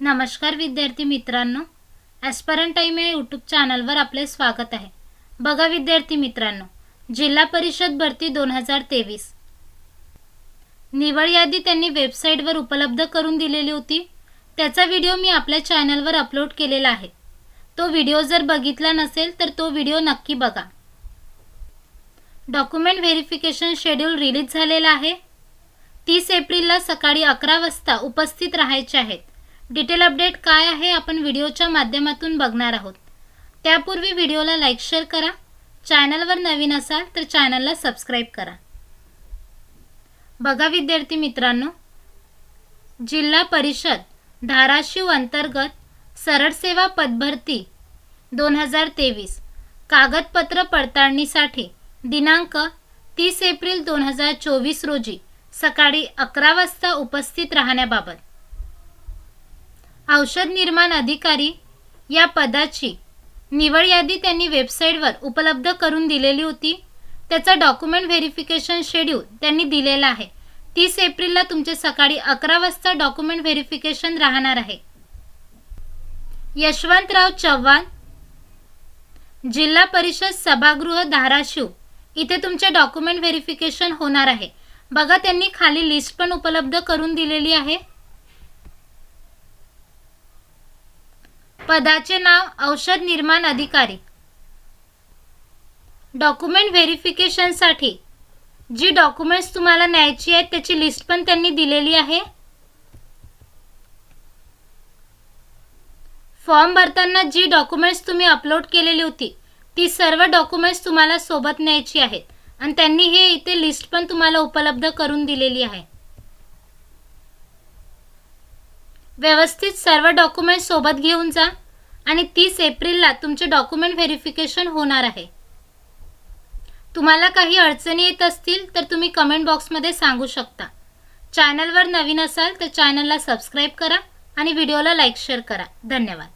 नमस्कार विद्यार्थी मित्रांनो ॲस्परंट टाईम या यूट्यूब चॅनलवर आपले स्वागत आहे. बघा विद्यार्थी मित्रांनो जिल्हा परिषद भरती दोन हजार तेवीस. निवड यादी त्यांनी वेबसाईटवर उपलब्ध करून दिलेली होती. त्याचा व्हिडिओ मी आपल्या चॅनलवर अपलोड केलेला आहे. तो व्हिडिओ जर बघितला नसेल तर तो व्हिडिओ नक्की बघा. डॉक्युमेंट व्हेरिफिकेशन शेड्यूल रिलीज झालेला आहे. तीस एप्रिलला सकाळी अकरा वाजता उपस्थित राहायचे आहेत. डिटेल अपडेट काय आहे आपण व्हिडिओच्या माध्यमातून बघणार आहोत. त्यापूर्वी व्हिडिओला लाईक शेअर करा. चॅनलवर नवीन असाल तर चॅनलला सबस्क्राईब करा. बघा विद्यार्थी मित्रांनो जिल्हा परिषद धाराशिव अंतर्गत सरळ सेवा पदभरती दोन हजार तेवीस कागदपत्र पडताळणीसाठी दिनांक तीस एप्रिल दोन हजार चोवीस रोजी सकाळी अकरा वाजता उपस्थित राहण्याबाबत. औषध निर्माण अधिकारी या पदाची निवड यादी त्यांनी वेबसाईटवर उपलब्ध करून दिलेली होती. त्याचा डॉक्युमेंट व्हेरिफिकेशन शेड्यूल त्यांनी दिलेला आहे. तीस एप्रिलला तुमचे सकाळी अकरा वाजता डॉक्युमेंट व्हेरिफिकेशन राहणार आहे. यशवंतराव चव्हाण जिल्हा परिषद सभागृह धाराशिव इथे तुमचे डॉक्युमेंट व्हेरिफिकेशन होणार आहे. बघा त्यांनी खाली लिस्ट पण उपलब्ध करून दिलेली आहे. पदाचे नाव औषध निर्माण अधिकारी. डॉक्युमेंट व्हेरिफिकेशनसाठी जी डॉक्युमेंट्स तुम्हाला न्यायची आहेत त्याची लिस्ट पण त्यांनी दिलेली आहे. फॉर्म भरताना जी डॉक्युमेंट्स तुम्ही अपलोड केलेली होती ती सर्व डॉक्युमेंट्स तुम्हाला सोबत न्यायची आहेत. आणि त्यांनी हे इथे लिस्ट पण तुम्हाला उपलब्ध करून दिलेली आहे. व्यवस्थित सर्व डॉक्युमेंट सोबत घेऊन जा आणि तीस एप्रिलला तुमचे डॉक्युमेंट व्हेरिफिकेशन होणार आहे. तुम्हाला काही अडचणी येत असतील तर तुम्ही कमेंट बॉक्समध्ये सांगू शकता. चॅनलवर नवीन असाल तर चॅनलला सबस्क्राईब करा आणि व्हिडिओला लाईक शेअर करा. धन्यवाद.